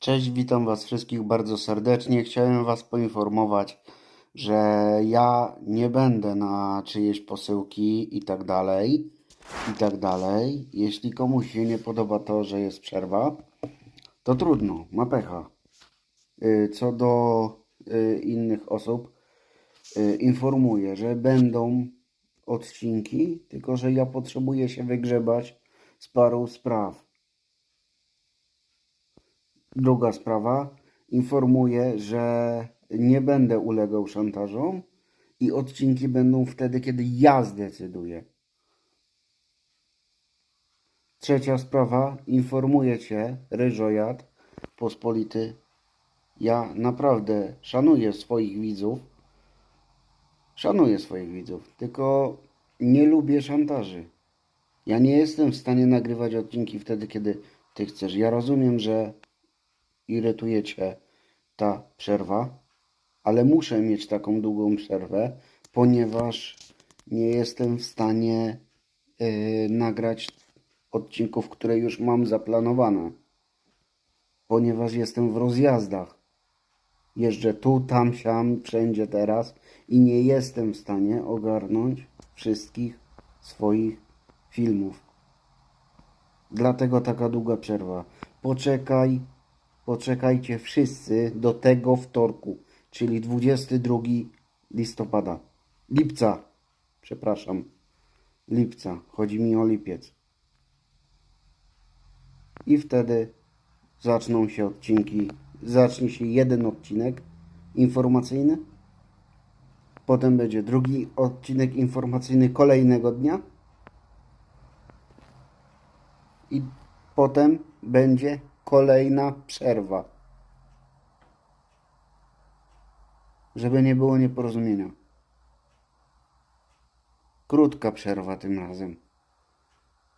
Cześć, witam Was wszystkich bardzo serdecznie. Chciałem Was poinformować, że ja nie będę na czyjeś posyłki i tak dalej, i tak dalej. Jeśli komuś się nie podoba to, że jest przerwa, to trudno, ma pecha. Y, Co do y, innych osób, y, informuję, że będą odcinki, tylko że ja potrzebuję się wygrzebać z paru spraw. Druga sprawa. Informuję, że nie będę ulegał szantażom i odcinki będą wtedy, kiedy ja zdecyduję. Trzecia sprawa. Informuję Cię, Ryżojad Pospolity. Ja naprawdę szanuję swoich widzów. Szanuję swoich widzów, tylko nie lubię szantaży. Ja nie jestem w stanie nagrywać odcinki wtedy, kiedy Ty chcesz. Ja rozumiem, że irytuje Cię ta przerwa, ale muszę mieć taką długą przerwę, ponieważ nie jestem w stanie yy, nagrać odcinków, które już mam zaplanowane, ponieważ jestem w rozjazdach. Jeżdżę tu, tam, siam, wszędzie teraz i nie jestem w stanie ogarnąć wszystkich swoich filmów. Dlatego taka długa przerwa. Poczekaj, poczekajcie wszyscy do tego wtorku, czyli 22 listopada. Lipca, przepraszam. Lipca, chodzi mi o lipiec. I wtedy zaczną się odcinki. Zacznie się jeden odcinek informacyjny. Potem będzie drugi odcinek informacyjny kolejnego dnia. I potem będzie kolejna przerwa. Żeby nie było nieporozumienia. Krótka przerwa tym razem.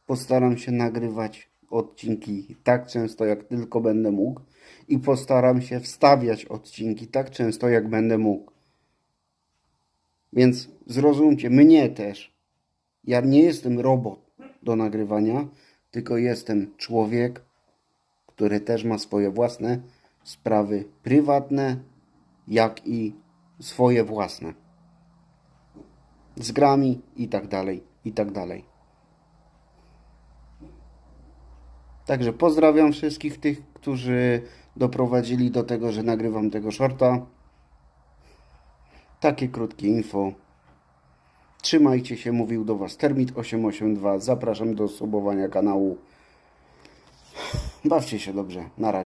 Postaram się nagrywać odcinki tak często, jak tylko będę mógł, i postaram się wstawiać odcinki tak często, jak będę mógł. Więc zrozumcie, mnie też. Ja nie jestem robot do nagrywania, tylko jestem człowiek, który też ma swoje własne sprawy prywatne, jak i swoje własne. Z grami i tak dalej, i tak dalej. Także pozdrawiam wszystkich tych, którzy doprowadzili do tego, że nagrywam tego shorta. Takie krótkie info. Trzymajcie się, mówił do Was Termit882. Zapraszam do subowania kanału. Bawcie się dobrze. Na razie.